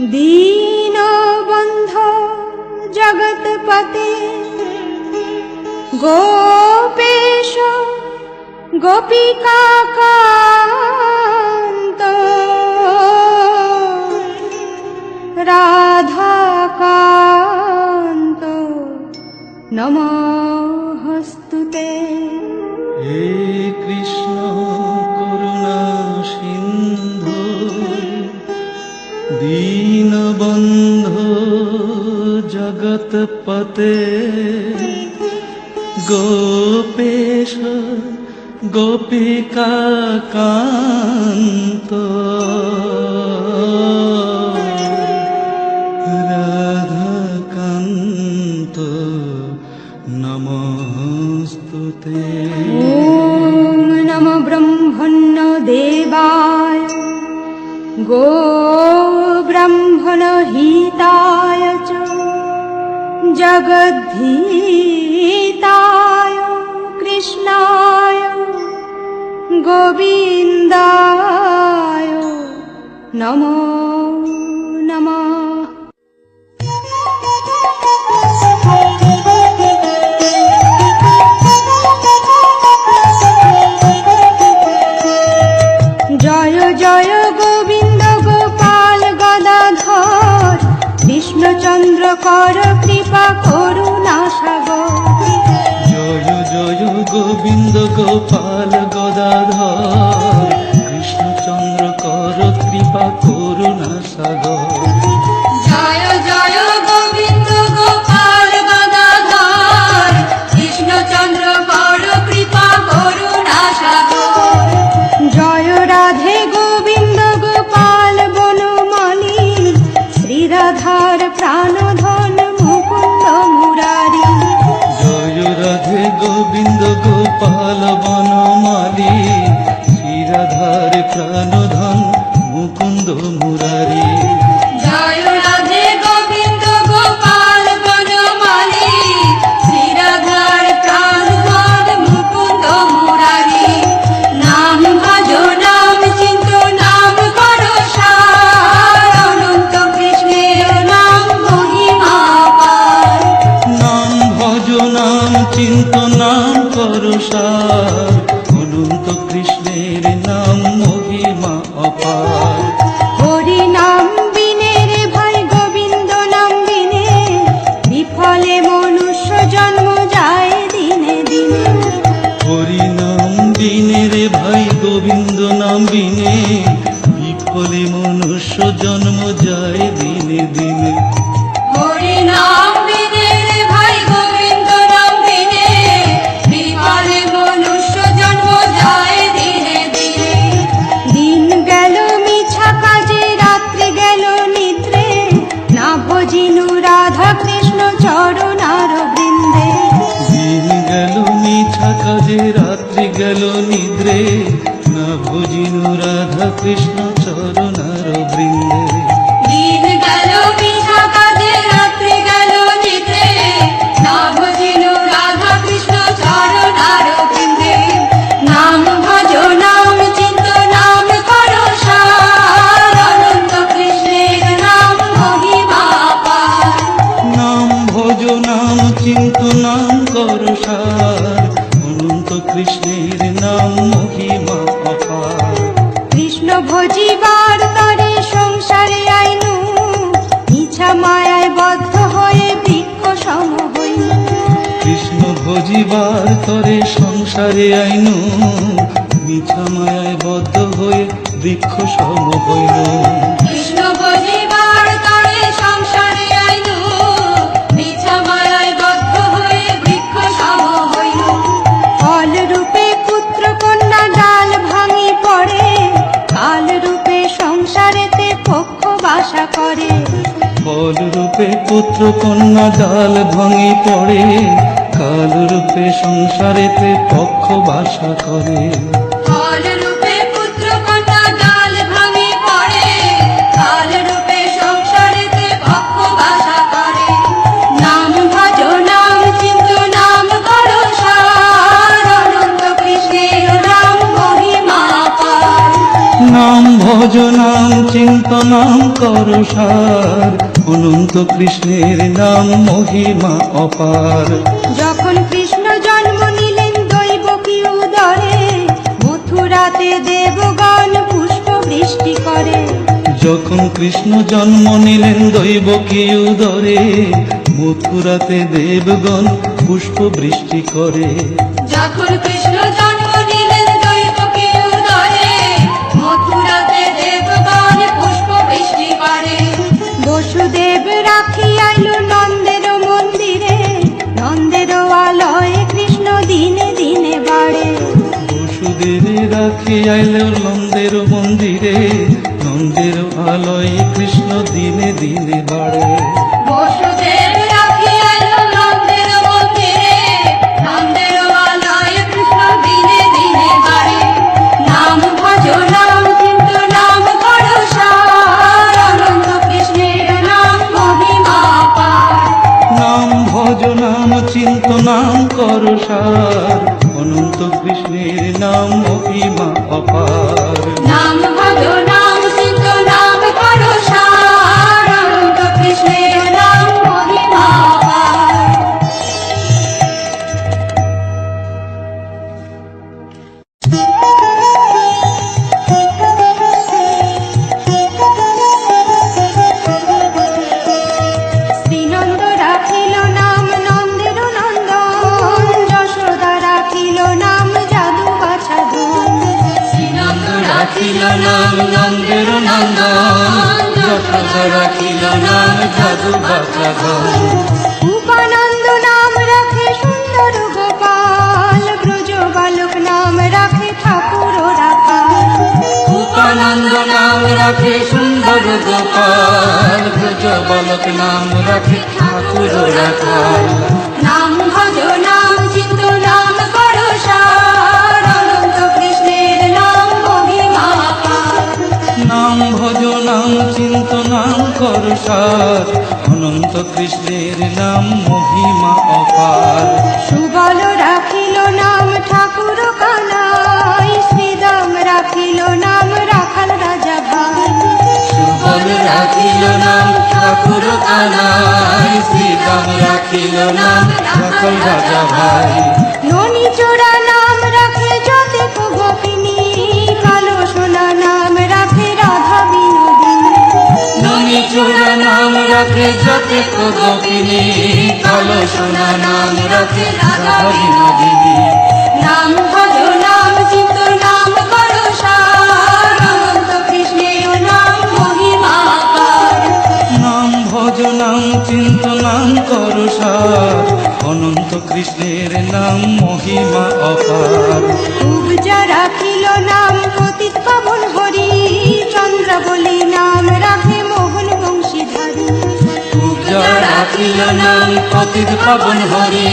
দীনবন্ধ জগৎপতে গোপেশ গোপিকাকান্ত। রাধাকান্ত নমস্তুতে হে কৃষ্ণ। पते गोपेश गोपिका कान्त राधाकान्त नमस्तु ते ॐ नमो ब्रह्मण्य देवाय गो ब्रह्मण हिताय जगद्धिताय कृष्णाय गोविन्दाय नमो প্রাণধন মুকুন্দ মুরারি। চরণার বৃন্দে ভজিবার তরে সংসারে আইনু মিছা মায়ায় বদ্ধ হয়ে বৃক্ষ সম হইল। কৃষ্ণ ভজিবার তরে সংসারে আইনু মিছা মায়ায় বদ্ধ হয়ে বৃক্ষ সম হইল। ফল রূপে পুত্র কন্যা ডাল ভাঙি পড়ে কাল রূপে সংসারেতে পক্ষ বাসা করে। ফল রূপে পুত্র কন্যা ডাল ভাঙি পড়ে কাল রূপে সংসারেতে পক্ষ বাসা করে। ফল রূপে পুত্র কন্যা ডাল ভাঙি পড়ে। কাল রূপে সংসারেতে পক্ষ বাসা করে। নাম ভজ নাম চিন্ত নাম কর সার অনন্ত কৃষ্ণের নাম মহিমা পার। ভজ নাম চিন্তনাম কর সার অনন্ত কৃষ্ণের নাম মহিমা অপার। যখন কৃষ্ণ জন্ম নিলেন দৈব উদরে মথুরাতে দেবগণ পুষ্প বৃষ্টি করে। যখন কৃষ্ণ জন্ম নিলেন দৈবকী উদরে মথুরাতে দেবগণ পুষ্প বৃষ্টি করে। যখন কৃষ্ণ রাখি আইল নন্দের মন্দিরে নন্দের আলোয় কৃষ্ণ দিনে দিনে বাড়ে। রাখিল নাম নন্দের নন্দন যশোদা রাখিল নাম জাদু উপানন্দ নাম রাখে সুন্দর গোপাল। ব্রজ বালক নাম রাখে ঠাকুর রাখাল উপানন্দ নাম রাখে সুন্দর গোপাল। ব্রজ বালক নাম রাখে ঠাকুর রাখাল কর সার অনন্ত কৃষ্ণের নাম মহিমা অপার। সুবল রাখিল নাম ঠাকুর কানাই শ্রীদাম রাখিল নাম রাখাল রাজা ভাই। সুবল রাখিল নাম ঠাকুর কানাই শ্রীরাম রাখিল নাম রাখাল রাজা ভাই। ননি চোরা নাম ননি চূড়া নাম রাখে যাতে গোপিনী কালো সোনা নাম রাখে বিনোদিনী পতিত পাবন হরি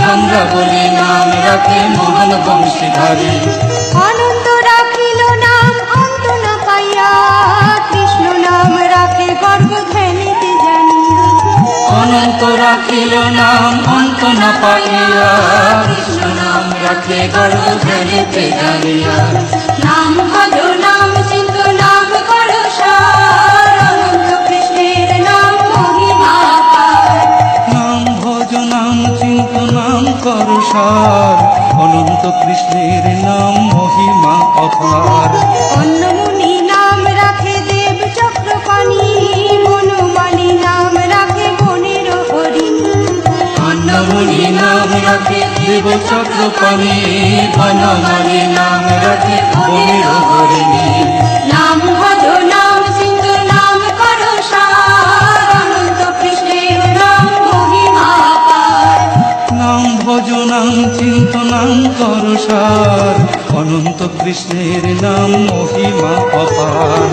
চন্দ্র বলি নাম রাখে মোহন বংশীধারী। আনন্দ রাখিল নাম অন্ত না পাইয়া কৃষ্ণ নাম রাখে গর্ব ধ্যানিতে জানিয়া অনন্ত রাখিল নাম অন্ত না পাইয়া কৃষ্ণ নাম রাখে গর্ব ধ্যানেতে জানিয়া নাম নাম চিন্ত নাম কর সার। অনন্ত কৃষ্ণের নাম মহিমা অপার। অন্নমুনি নাম রাখে দেব চক্রপাণি। বনমালী নাম রাখে বনের হরিণী অন্নমণি নাম রাখে দেব চক্রপাণি। বনমালী কৃষ্ণের নাম মহিমা অপার